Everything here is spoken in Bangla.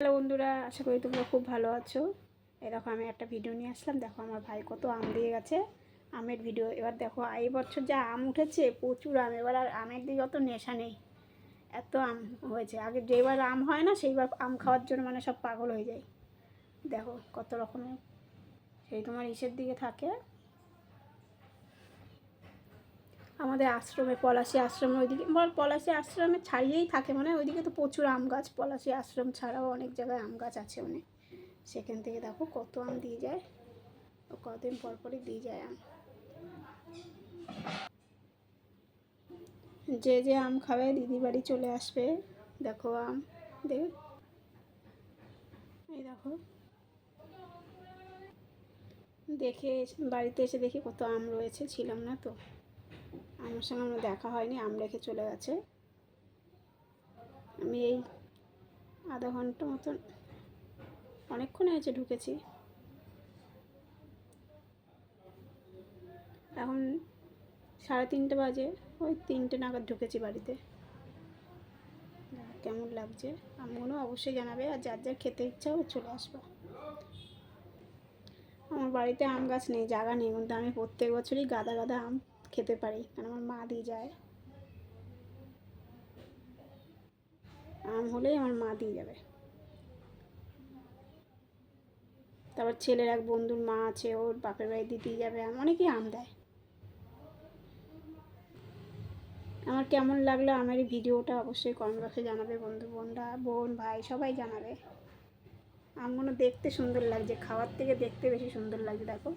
হ্যালো বন্ধুরা, আশা করি তোমরা খুব ভালো আছো। এরকম আমি একটা ভিডিও নিয়ে আসলাম। দেখো, আমার ভাই কত আম দিয়ে গেছে। আমের ভিডিও এবার দেখো, এই বছর যা আম উঠেছে, প্রচুর আম। এবার আর আমের দিকে অত নেশা নেই। এত আম হয়েছে। আগে যেবার আম হয় না, সেইবার আম খাওয়ার জন্য মানে সব পাগল হয়ে যায়। দেখো, কত রকমের। সেই তোমার ইসের দিকে থাকে। আমাদের আশ্রমে পলাশি আশ্রমে ওইদিকে, বল পলাশি আশ্রমে ছাড়িয়েই থাকে মানে ওইদিকে তো প্রচুর আম গাছ, পলাশি আশ্রম ছাড়াও অনেক জায়গায় আম গাছ আছে অনেক সেখান থেকে দেখো কত আম দিয়ে যায় কদিন পর পরই দিয়ে যায় আম। যে যে আম খাবে, দিদি বাড়ি চলে আসবে, দেখো আম, দেখ। এই দেখো। দেখে বাড়িতে এসে দেখি কত আম রয়েছে, ছিলাম না তো। আমার সঙ্গে আমার দেখা হয়নি, আম রেখে চলে গেছে। আমি এই আধা ঘণ্টা মতন অনেকক্ষণ হয়েছে ঢুকেছি। এখন সাড়ে তিনটে বাজে, ওই তিনটে নাগাদ ঢুকেছি বাড়িতে। কেমন লাগছে? আমগুলো অবশ্যই জানাবে, আর যার যার খেতে ইচ্ছা হবে চলে আসবা। আমার বাড়িতে আম গাছ নেই, জায়গা নেই, কিন্তু আমি প্রত্যেক বছরই গাদা গাদা আম খেতে পারি, কারণ আমার মা দিয়ে যায়। আম হলেই আমার মা দিয়ে যাবে। তারপর ছেলের এক বন্ধুর মা আছে, ওর বাপের বাড়ি দিয়ে যাবে আম, অনেকেই আম দেয়। আমার কেমন লাগল আমার এই ভিডিওটা অবশ্যই কমেন্ট বক্সে জানাবে বন্ধু, বোনরা, বোন, ভাই, সবাই জানাবে। আমগুলো দেখতে সুন্দর লাগছে, খাওয়ার থেকে দেখতে বেশি সুন্দর লাগছে, দেখো।